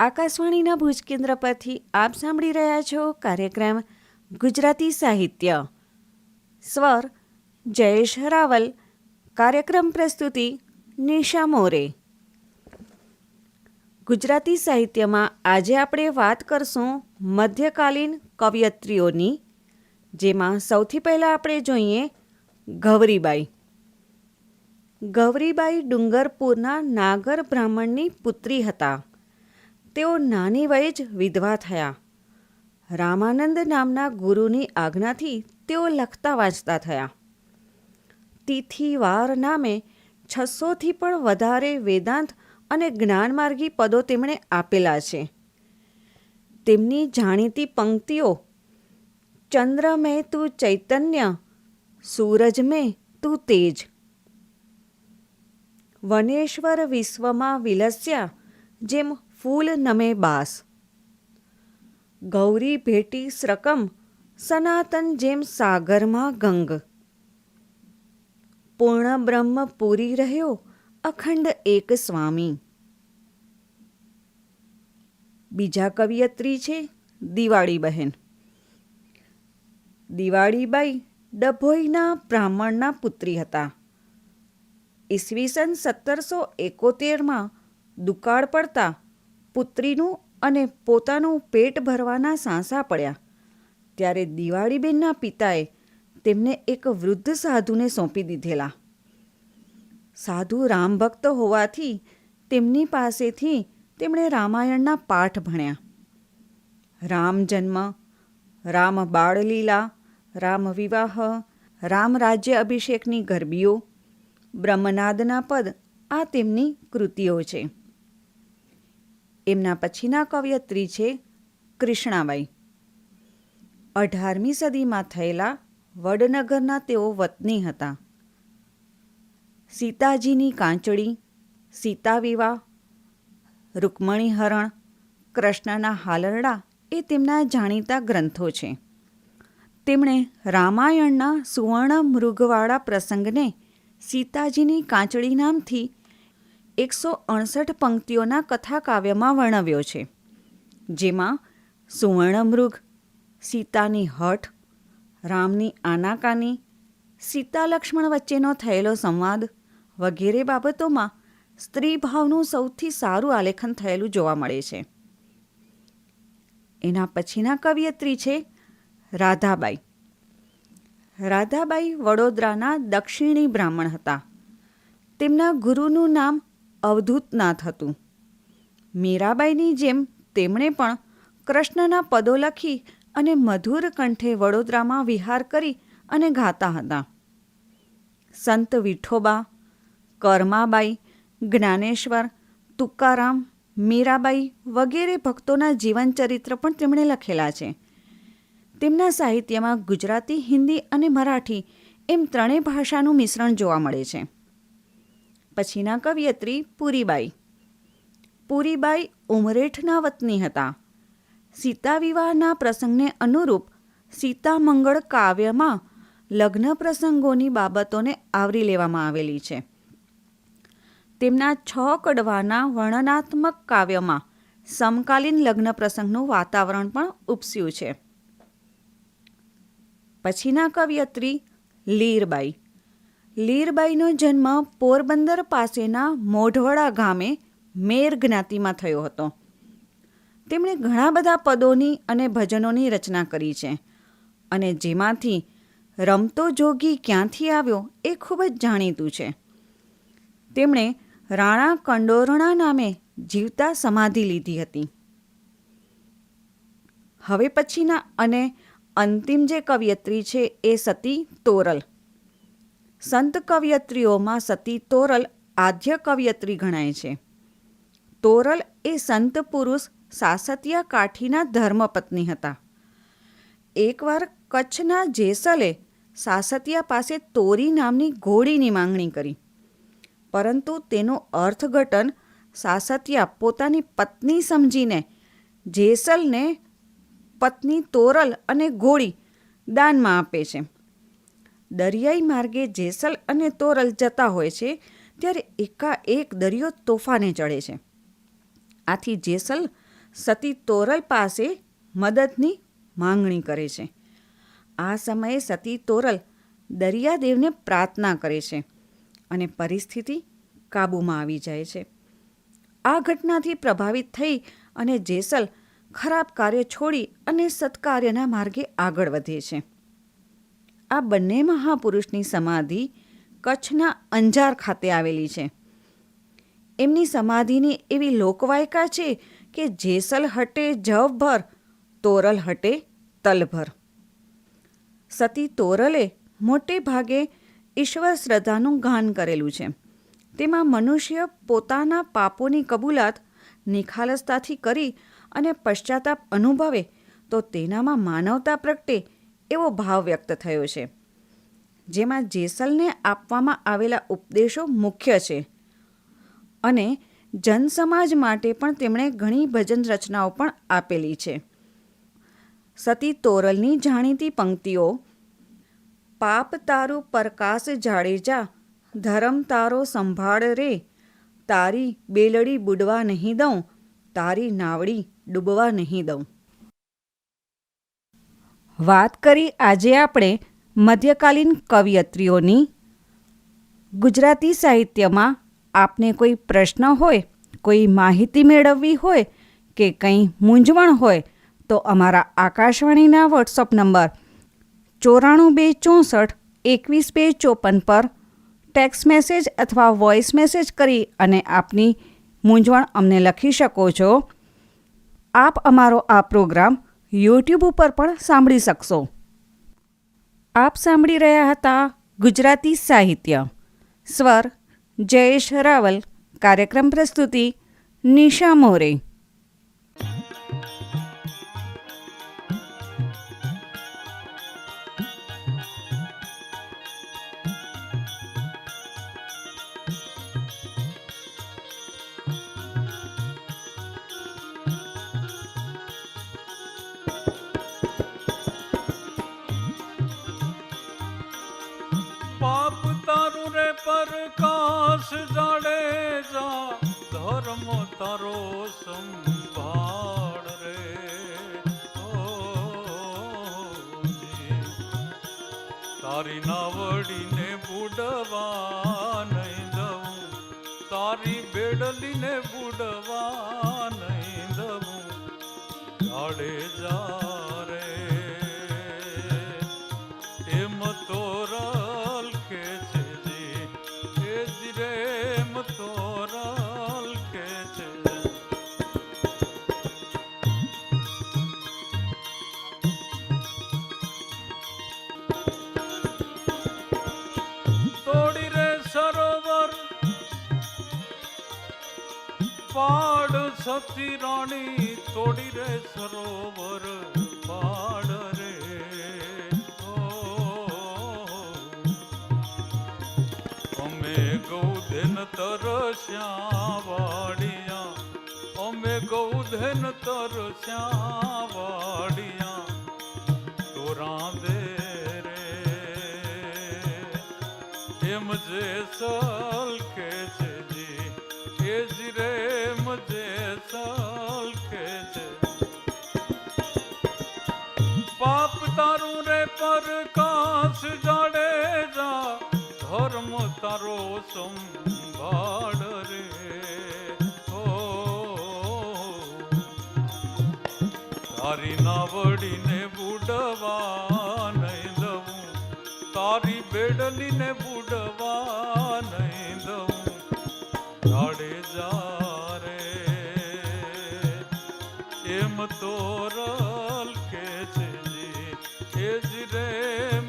આકાશવાણીના ભુજ કેન્દ્ર પરથી આપ સાંભળી રહ્યા છો કાર્યક્રમ ગુજરાતી સાહિત્ય. સ્વર જયેશ રાવલ. કાર્યક્રમ પ્રસ્તુતિ નિશા મોરે. ગુજરાતી સાહિત્યમાં આજે આપણે વાત કરશું મધ્યકાલીન કવયત્રીઓની, જેમાં સૌથી પહેલાં આપણે જોઈએ ગૌરીબાઈ. ગૌરીબાઈ ડુંગરપુરના નાગર બ્રાહ્મણની પુત્રી હતા. તેઓ નાની વયે જ વિધવા થયા. રામાનંદ નામના ગુરુની આજ્ઞાથી તેઓ લખતા વાંચતા થયા. તિથિવાર નામે છસોથી પણ વધારે વેદાંત અને જ્ઞાનમાર્ગી પદો તેમણે આપેલા છે. તેમની જાણીતી પંક્તિઓ ચંદ્ર મેં તું ચૈતન્ય સૂરજ મેં તું તેજ. વનેશ્વર વિશ્વમાં વિલસ્યા, જેમ ફૂલ નમે બાસ. ગૌરી ભેટી શ્રકમ સનાતન જેમ સાગરમાં ગંગ. પૂર્ણ બ્રહ્મ પૂરી રહ્યો અખંડ એક સ્વામી. બીજા કવિયત્રી છે દિવાળી બહેન દિવાળીબાઈ ડભોઈના બ્રાહ્મણના પુત્રી હતા. ઈસવીસન સત્તરસો એકોતેરમાં દુકાળ પડતા પુત્રીનું અને પોતાનું પેટ ભરવાના સાંસા પડ્યા. ત્યારે દિવાળીબેનના પિતાએ તેમને એક વૃદ્ધ સાધુને સોંપી દીધેલા. સાધુ રામભક્ત હોવાથી તેમની પાસેથી તેમણે રામાયણના પાઠ ભણ્યા. રામ જન્મ, રામ બાળલીલા, રામ વિવાહ, રામ રાજ્ય અભિષેકની ગરબીઓ, બ્રહ્મનાદના પદ આ તેમની કૃતિઓ છે. એમના પછીના કવયત્રી છે કૃષ્ણાબાઈ અઢારમી સદીમાં થયેલા વડનગરના તેઓ વતની હતા. સીતાજીની કાંચળી સીતા વિવાહ, રૂકમણી હરણ, કૃષ્ણના હાલરડા એ તેમના જાણીતા ગ્રંથો છે. તેમણે રામાયણના સુવર્ણ મૃગવાળા પ્રસંગને સીતાજીની કાંચળી નામથી એકસો અણસઠ પંક્તિઓના કથાકાવ્યમાં વર્ણવ્યો છે, જેમાં સુવર્ણમૃગ, સીતાની હઠ, રામની આનાકાની, સીતા લક્ષ્મણ વચ્ચેનો થયેલો સંવાદ વગેરે બાબતોમાં સ્ત્રીભાવનું સૌથી સારું આલેખન થયેલું જોવા મળે છે. એના પછીના કવિયત્રી છે રાધાબાઈ. રાધાબાઈ વડોદરાના દક્ષિણી બ્રાહ્મણ હતા. તેમના ગુરુનું નામ અવધૂતનાથ હતું મીરાબાઈની જેમ તેમણે પણ કૃષ્ણના પદો લખી અને મધુર કંઠે વડોદરામાં વિહાર કરી અને ગાતા હતા. સંત વિઠોબા, કર્માબાઈ, જ્ઞાનેશ્વર, તુકારામ, મીરાબાઈ વગેરે ભક્તોના જીવનચરિત્ર પણ તેમણે લખેલા છે. તેમના સાહિત્યમાં ગુજરાતી, હિન્દી અને મરાઠી એમ ત્રણેય ભાષાનું મિશ્રણ જોવા મળે છે. પછીના કવિયત્રી પૂરીબાઈ. પૂરીબાઈ ઉમરેઠના વતની હતા. સીતા વિવાહના પ્રસંગને અનુરૂપ સીતામંગળ કાવ્યમાં લગ્ન પ્રસંગોની બાબતોને આવરી લેવામાં આવેલી છે. તેમના છ કડવાના વર્ણનાત્મક કાવ્યમાં સમકાલીન લગ્ન પ્રસંગનું વાતાવરણ પણ ઉપસ્યું છે. પછીના કવિયત્રી લીરબાઈ. લીરબાઈનો જન્મ પોરબંદર પાસેના મોઢવડા ગામે મેર જ્ઞાતિમાં થયો હતો. તેમણે ઘણા બધા પદોની અને ભજનોની રચના કરી છે અને જેમાંથી રમતો જોગી ક્યાંથી આવ્યો એ ખૂબ જ જાણીતું છે. તેમણે રાણા કંડોરણા નામે જીવતા સમાધિ લીધી હતી. હવે પછીના અને અંતિમ જે કવિયત્રી છે એ સતી તોરલ. સંત કવિયત્રીઓમાં સતી તોરલ આદ્ય કવિયત્રી ગણાય છે. તોરલ એ સંત પુરુષ સાસતિયા કાઠીના ધર્મપત્ની હતા. એકવાર કચ્છના જેસલે સાસતિયા પાસે તોરી નામની ઘોડીની માંગણી કરી. પરંતુ તેનું અર્થઘટન સાસતિયા પોતાની પત્ની સમજીને જેસલને પત્ની તોરલ અને ઘોડી દાનમાં આપે છે. દરિયાઈ માર્ગે જેસલ અને તોરલ જતા હોય છે, ત્યારે એકાએક દરિયો તોફાને ચડે છે. આથી જેસલ સતી તોરલ પાસે મદદની માંગણી કરે છે. આ સમયે સતી તોરલ દરિયાદેવને પ્રાર્થના કરે છે અને પરિસ્થિતિ કાબૂમાં આવી જાય છે. આ ઘટનાથી પ્રભાવિત થઈ અને જેસલ ખરાબ કાર્ય છોડી અને સત્કાર્યના માર્ગે આગળ વધે છે. આ બંને મહાપુરુષની સમાધિ કચ્છના અંજાર ખાતે આવેલી છે. એમની સમાધિની એવી લોકવાયકા છે કે જેસલ હટે જવભર, તોરલ હટે તલભર. સતી તોરલે મોટે ભાગે ઈશ્વર શ્રદ્ધાનું ગાન કરેલું છે. તેમાં મનુષ્ય પોતાના પાપોની કબૂલાત નિખાલસતાથી કરી અને પશ્ચાતાપ અનુભવે તો તેનામાં માનવતા પ્રગટે એવો ભાવ વ્યક્ત થયો છે. જેમાં જેસલને આપવામાં આવેલા ઉપદેશો મુખ્ય છે. અને જનસમાજ માટે પણ તેમણે ઘણી ભજન રચનાઓ પણ આપેલી છે. સતી તોરલની જાણીતી પંક્તિઓ, પાપ તારું પ્રકાશ જાડેજા, ધરમ તારો સંભાળ રે, તારી બેલડી બુડવા નહીં દઉં, તારી નાવડી ડૂબવા નહીં દઉં. વાત કરી આજે આપણે મધ્યકાલીન કવિયત્રીઓની. ગુજરાતી સાહિત્યમાં આપને કોઈ પ્રશ્ન હોય, કોઈ માહિતી મેળવવી હોય કે કંઈ મૂંઝવણ હોય, તો અમારા આકાશવાણીના વોટ્સઅપ નંબર ચોરાણું બે ચોસઠ એકવીસ બે ચોપન પર ટેક્સ્ટ મેસેજ અથવા વોઇસ મેસેજ કરી અને આપની મૂંઝવણ અમને લખી શકો છો. આપ અમારો આ પ્રોગ્રામ યુટ્યુબ ઉપર પણ સાંભળી શકશો. આપ સાંભળી રહ્યા હતા ગુજરાતી સાહિત્ય. સ્વર જયેશ રાવલ. કાર્યક્રમ પ્રસ્તુતિ નિશા મોરે. તારો સંભાળ રે. તારી નાવડીને બુડવા નહીં દઉં તારી બેડલીને બુડવા સતી રાણી તોડી રે સરોવર પાડ રે. અમે ગૌધન તરસ્યા વાડિયા અમે ગૌધન તરસ્યા વાડિયા તોરા દે રે. એમ જે સલ કે છે જે સલ કે છે પાપ તારું રે પ્રકાશ જાડેજા ધર્મ તારો સંભાળ રે. ઓ તારી નાવડીને બુડવા નહીં દઉં તારી બેડલીને બુડવા એમ તોરલ કે છે જી એ જ રે એમ